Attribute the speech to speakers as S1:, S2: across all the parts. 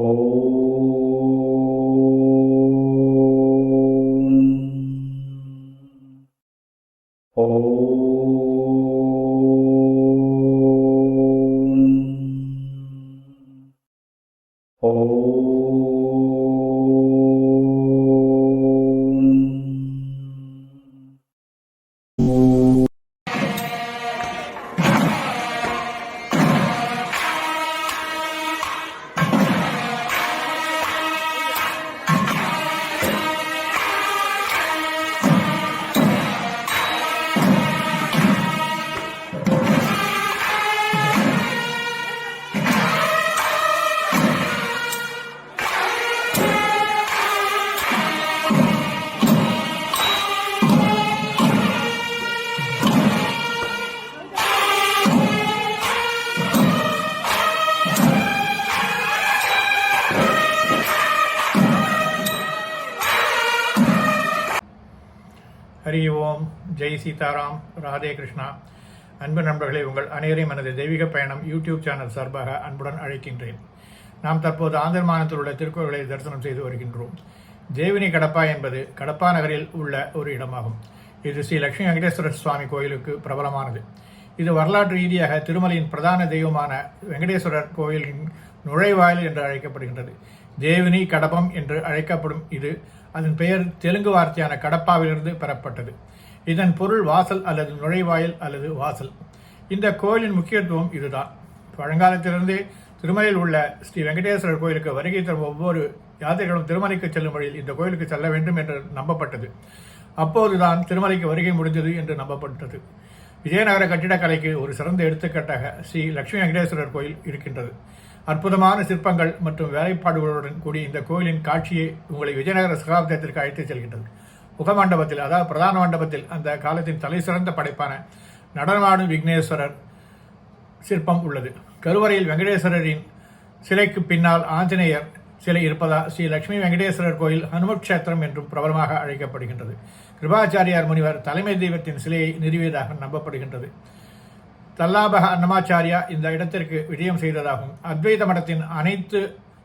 S1: Oh. Hari ஓம் ஜெய் சீதாராம் ராதே கிருஷ்ணா. அன்பு நண்பர்களே உங்கள் அனைவரையும் எனது தெய்வீக பயணம் யூடியூப் சேனல் சார்பாக அன்புடன் அழைக்கின்றேன். நாம் தற்போது ஆந்திர மாநிலத்தில் உள்ள திருக்கோவிலை தரிசனம் செய்து வருகின்றோம். தேவினி கடப்பா என்பது கடப்பா நகரில் உள்ள ஒரு இடமாகும். இது ஸ்ரீ லட்சுமி வெங்கடேஸ்வரர் சுவாமி கோயிலுக்கு பிரபலமானது. இது வரலாற்று ரீதியாக திருமலையின் பிரதான தெய்வமான வெங்கடேஸ்வரர் கோயிலின் நுழைவாயில் என்று அழைக்கப்படுகின்றது. தேவினி கடப்பம் என்று அழைக்கப்படும் இது அதன் பெயர் தெலுங்கு வார்த்தையான கடப்பாவிலிருந்து பெறப்பட்டது. இதன் பொருள் வாசல் அல்லது நுழைவாயில் அல்லது வாசல். இந்த கோயிலின் முக்கியத்துவம் இதுதான். பழங்காலத்திலிருந்தே திருமலையில் உள்ள ஸ்ரீ வெங்கடேஸ்வரர் கோயிலுக்கு வருகை தரும் ஒவ்வொரு யாத்திரைகளும் திருமலைக்கு செல்லும் வழியில் இந்த கோயிலுக்கு செல்ல வேண்டும் என்று நம்பப்பட்டது. அப்போதுதான் திருமலைக்கு வருகை முடிந்தது என்று நம்பப்பட்டது. விஜயநகர கட்டிடக்கலைக்கு ஒரு சிறந்த எடுத்துக்காட்டாக ஸ்ரீ லட்சுமி வெங்கடேஸ்வரர் கோயில் இருக்கின்றது. அற்புதமான சிற்பங்கள் மற்றும் வேலைப்பாடுகளுடன் கூடிய இந்த கோயிலின் காட்சியை உங்களை விஜயநகர சகாப்தத்திற்கு அழைத்துச் செல்கின்றது. முகமண்டபத்தில் அதாவது பிரதான மண்டபத்தில் அந்த காலத்தின் தலை சிறந்த படைப்பான நடனமாடும் விக்னேஸ்வரர் சிற்பம் உள்ளது. கருவறையில் வெங்கடேஸ்வரரின் சிலைக்கு பின்னால் ஆஞ்சநேயர் சிலை இருப்பதால் ஸ்ரீ லட்சுமி வெங்கடேஸ்வரர் கோயில் ஹனுமக்ஷேத்திரம் என்றும் பிரபலமாக அழைக்கப்படுகின்றது. கிருபாச்சாரியார் முனிவர் தலைமை தெய்வத்தின் சிலையை நிறுவியதாக நம்பப்படுகின்றது. தல்லாபக அன்னமாச்சாரியா இந்த இடத்திற்கு விஜயம் செய்ததாகும். அத்வைத மடத்தின் அனைத்து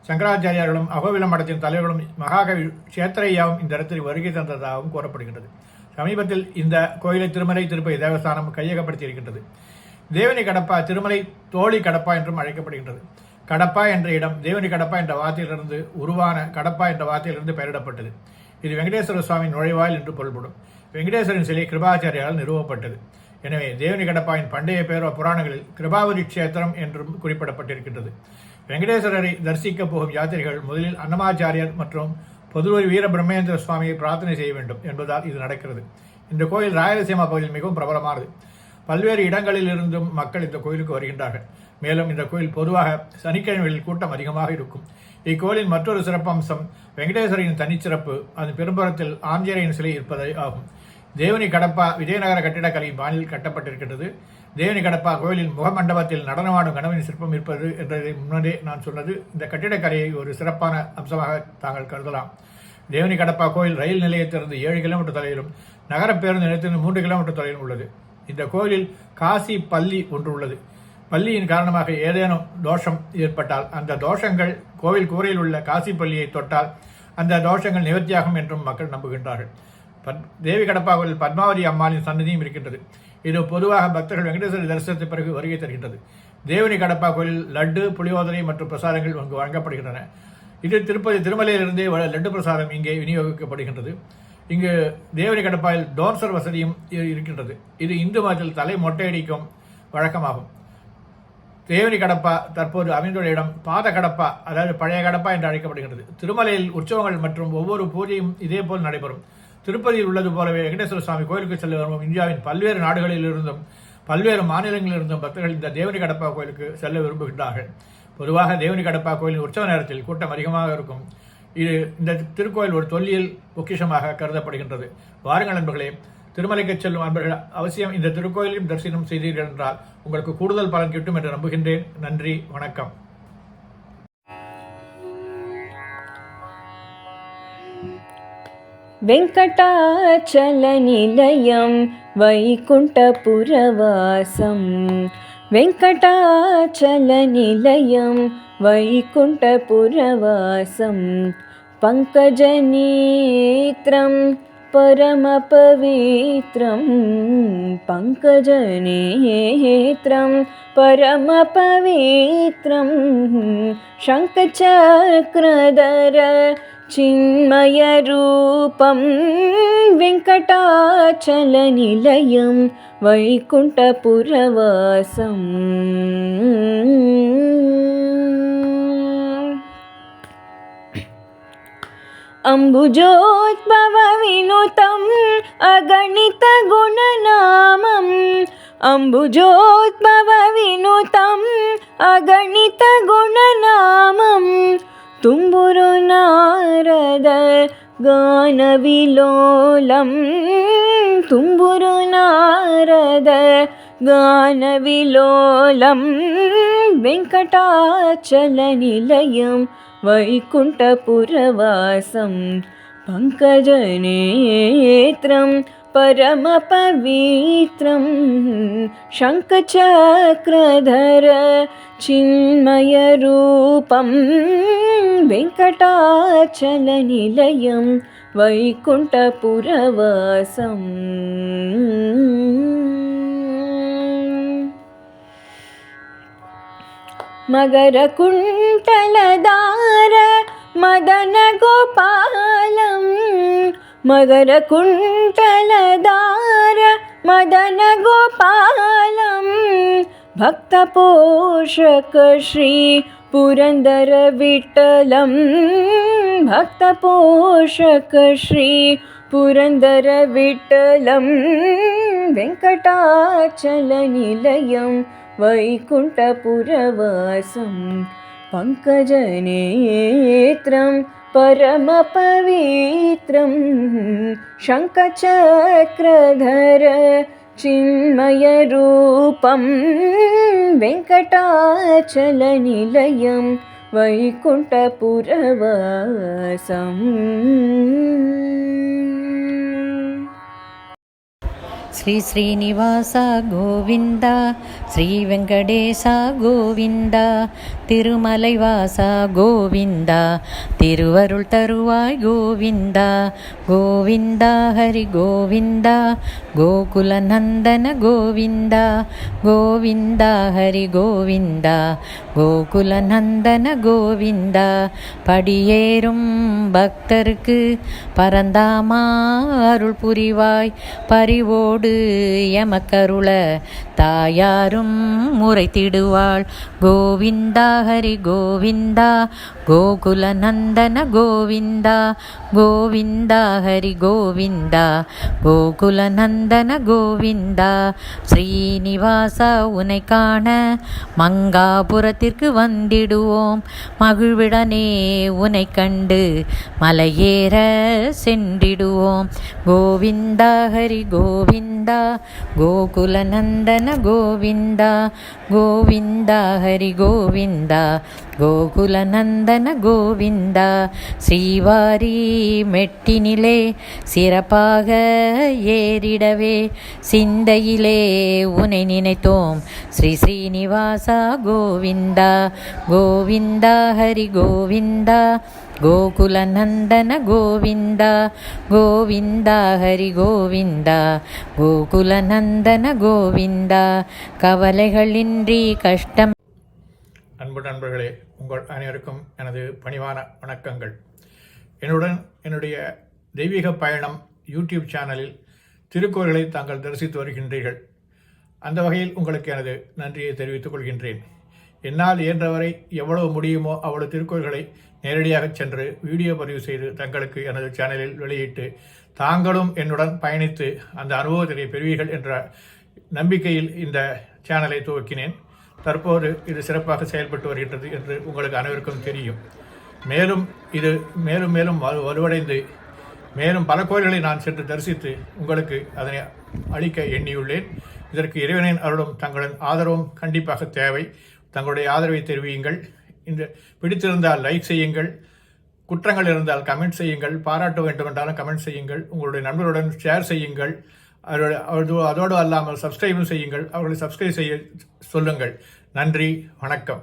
S1: சங்கராச்சாரியார்களும் அகோவில மடத்தின் தலைவர்களும் மகாகவி சேத்திரையாவும் இந்த இடத்தில் வருகை தந்ததாகவும் கூறப்படுகின்றது. சமீபத்தில் இந்த கோயிலை திருமலை திருப்பதி தேவஸ்தானம் கையகப்படுத்தி இருக்கின்றது. தேவனி கடப்பா திருமலை தோழி கடப்பா என்றும் அழைக்கப்படுகின்றது. கடப்பா என்ற இடம் தேவனி கடப்பா என்ற வார்த்தையிலிருந்து உருவான கடப்பா என்ற வார்த்தையிலிருந்து பெயரிடப்பட்டது. இது வெங்கடேஸ்வர சுவாமி நுழைவாயில் என்று பொருள்படும். வெங்கடேஸ்வரன் சிலை கிருபாச்சாரியால் நிறுவப்பட்டது. எனவே தேவனி கடப்பாயின் பண்டைய பேரோ புராணங்களில் கிருபாவதி கஷேத்திரம் என்றும் குறிப்பிடப்பட்டிருக்கின்றது. வெங்கடேஸ்வரரை தரிசிக்கப் போகும் யாத்திரைகள் முதலில் அன்னமாச்சாரியர் மற்றும் பொதுவரி வீர பிரம்மேந்திர சுவாமியை பிரார்த்தனை செய்ய வேண்டும் என்பதால் இது நடக்கிறது. இந்த கோயில் ராயலசீமா பகுதியில் மிகவும் பிரபலமானது. பல்வேறு இடங்களில் இருந்தும் மக்கள் இந்த கோயிலுக்கு வருகின்றார்கள். மேலும் இந்த கோயில் பொதுவாக சனிக்கிழமைகளில் கூட்டம் அதிகமாக இருக்கும். இக்கோயிலின் மற்றொரு சிறப்பம்சம் வெங்கடேஸ்வரியின் தனிச்சிறப்பு அதன் பெரும்புறத்தில் ஆஞ்சநேயன் சிலை இருப்பதை ஆகும் தேவனி கடப்பா விஜயநகர கட்டிடக்கலை பாணியில் கட்டப்பட்டிருக்கின்றது. தேவனி கடப்பா கோயிலின் முகமண்டபத்தில் நடனமாடும் கணவனின் சிற்பம் இருப்பது என்றதை முன்னரே நான் சொன்னது. இந்த கட்டிடக்கலையை ஒரு சிறப்பான அம்சமாக தாங்கள் கருதலாம். தேவனி கடப்பா கோயில் ரயில் நிலையத்திலிருந்து ஏழு கிலோமீட்டர் தொலைவிலும் நகர பேருந்து நிலையத்திலிருந்து மூன்று கிலோமீட்டர் தொலைவிலும் உள்ளது. இந்த கோயிலில் காசி பள்ளி ஒன்று உள்ளது. பள்ளியின் காரணமாக ஏதேனும் தோஷம் ஏற்பட்டால் அந்த தோஷங்கள் கோவில் கூரையில் உள்ள காசி பள்ளியை தொட்டால் அந்த தோஷங்கள் நிவர்த்தியாகும் என்றும் மக்கள் நம்புகின்றார்கள். தேவி கடப்பா கோயில் பத்மாவதி அம்மாளின் சன்னதியும் இருக்கின்றது. இது பொதுவாக பக்தர்கள் வெங்கடேஸ்வர தரிசனத்தை பிறகு வருகை தருகின்றது. தேவனி கடப்பா கோயிலில் லட்டு புளியோதரை மற்றும் பிரசாதங்கள் அங்கு வழங்கப்படுகின்றன. இது திருப்பதி திருமலையிலிருந்தே லட்டு பிரசாதம் இங்கே விநியோகிக்கப்படுகின்றது. இங்கு தேவனி கடப்பாயில் டோன்சர் வசதியும் இருக்கின்றது. இது இந்து மதத்தில் தலை மொட்டையடிக்கும் வழக்கமாகும். தேவனி கடப்பா தற்போது அமைந்துள்ள இடம் பாத கடப்பா அதாவது பழைய கடப்பா என்று அழைக்கப்படுகிறது திருமலையில் உற்சவங்கள் மற்றும் ஒவ்வொரு பூஜையும் இதேபோல் நடைபெறும். திருப்பதியில் உள்ளது போலவே வெங்கடேஸ்வர சுவாமி கோயிலுக்கு செல்ல விரும்பும் இந்தியாவின் பல்வேறு நாடுகளில் இருந்தும் பல்வேறு மாநிலங்களில் இருந்தும் பக்தர்கள் இந்த தேவனி கடப்பா கோயிலுக்கு செல்ல விரும்புகின்றார்கள். பொதுவாக தேவனி கடப்பா கோயிலின் உற்சவ நேரத்தில் கூட்டம் அதிகமாக இருக்கும். இது இந்த திருக்கோயில் ஒரு தொல்லியல் பொக்கிஷமாக கருதப்படுகின்றது. வாருங்கள் நண்பர்களே திருமலைக்கு செல்லும் அன்பர்கள் அவசியம் இந்த திருக்கோயிலையும் தரிசனம் செய்தீர்கள் என்றால் உங்களுக்கு கூடுதல் பலன் கிட்டும் என்று நம்புகின்றேன். நன்றி வணக்கம்.
S2: वेङ्कटाचलनिलयं वैकुण्ठपुरवासं वेङ्कटाचलनिलयं वैकुण्ठपुरवासं पङ्कजनेत्रं परमपवित्रं पङ्कजनेत्रं परमपवित्रं शङ्खचक्रधर चिन्मयरूपं वेङ्कटाचलनिलयं वैकुण्ठपुरवासम् अम्बुजोद्भवविनुतम् अगणितगुणनामम् अम्बुजोद्भवविनुतम् अगणितगुणनामम् ತುಂಬುರು ನಾರದ ഗാനവിലോലം. തുമ്പുരു നാരദ ഗാനവിലോലം. വെങ്കടാചലനിലയം വൈകുണ്ഠപുരവാസം. പങ്കജനേത്രം परमपवित्रं शङ्खचक्रधर चिन्मयरूपं वेङ्कटाचलनिलयं वैकुण्ठपुरवासम् मकरकुण्टलदार मदनगोपालं मकरकुण्टलदार मदनगोपालं भक्तपोषक श्री पुरन्दरविठलं भक्तपोषक श्री पुरन्दरविठलं वेङ्कटाचलनिलयं वैकुण्ठपुरवासं पङ्कजनेत्रं परमपवित्रं शङ्खचक्रधर चिन्मयरूपं वेङ्कटाचलनिलयं वैकुण्ठपुरवासम्
S3: శ్రీ శ్రీనివాస గోవింద శ్రీ వెంకటేశ గోవింద திருமலைவாச கோவிந்த திருவருள் தருவாய் கோவிந்த கோவிந்தா ஹரி கோவிந்தா கோகுல நந்தன கோவிந்த கோவிந்தா ஹரி கோவிந்தா கோகுல நந்தன கோவிந்தா படியேறும் பக்தருக்கு பரந்தாமா அருள் புரிவாய் பரிவோடு எமக்கருள தாயாரும் முறைத்திடுவாள். கோவிந்தா ஹரி கோவிந்தா கோகுல நந்தன கோவிந்தா கோவிந்தா ஹரி கோவிந்தா கோகுல நந்தன கோவிந்தா. ஸ்ரீனிவாசா உனை காண மங்காபுரத்திற்கு வந்திடுவோம். மகிழ்விடனே உனை கண்டு மலையேற சென்றிடுவோம். கோவிந்தா ஹரி கோவிந்தா கோகுல நந்தன கோவிந்தா கோவிந்தா ஹரி கோவிந்தா கோகுல நந்தன கோவிந்தா. ஸ்ரீவாரி மெட்டினிலே சிறப்பாக ஏறிடவே சிந்தையிலே உனை நினைத்தோம். ஸ்ரீ ஸ்ரீனிவாசா கோவிந்தா கோவிந்தா ஹரி கோவிந்தா. கோகுல நந்தன கோவிந்தா கோவிந்தா ஹரி கோவிந்தா. கோகுல நந்தன கோவிந்தா கவலைகளின்றி கஷ்டம்.
S1: அன்பு நண்பர்களே உங்கள் அனைவருக்கும் எனது பணிவான வணக்கங்கள். என்னுடன் என்னுடைய தெய்வீக பயணம் யூடியூப் சேனலில் திருக்குறளை தாங்கள் தரிசித்து வருகின்றீர்கள். அந்த வகையில் உங்களுக்கு எனது நன்றியை தெரிவித்துக் கொள்கின்றேன். என்னால் இயன்றவரை எவ்வளவு முடியுமோ அவ்வளவு திருக்குறள்களை நேரடியாக சென்று வீடியோ பதிவு செய்து தங்களுக்கு எனது சேனலில் வெளியிட்டு தாங்களும் என்னுடன் பயணித்து அந்த அனுபவத்தினை பெறுவீர்கள் என்ற நம்பிக்கையில் இந்த சேனலை துவக்கினேன். தற்போது இது சிறப்பாக செயல்பட்டு வருகின்றது என்று உங்களுக்கு அனைவருக்கும் தெரியும். மேலும் இது மேலும் மேலும் வலு வலுவடைந்து மேலும் பல கோயில்களை நான் சென்று தரிசித்து உங்களுக்கு அதனை அளிக்க எண்ணியுள்ளேன். இதற்கு இறைவனின் அருளும் தங்களின் ஆதரவும் கண்டிப்பாக தேவை. தங்களுடைய ஆதரவை தெரிவியுங்கள். இந்த பிடித்திருந்தால் லைக் செய்யுங்கள். குற்றங்கள் இருந்தால் கமெண்ட் செய்யுங்கள். பாராட்ட வேண்டும் என்றாலும் கமெண்ட் செய்யுங்கள். உங்களுடைய நண்பருடன் ஷேர் செய்யுங்கள். அவரோட அதோடு அல்லாமல் சப்ஸ்கிரைபும் செய்யுங்கள். அவர்களை சப்ஸ்கிரைப் செய்ய சொல்லுங்கள். நன்றி. வணக்கம்.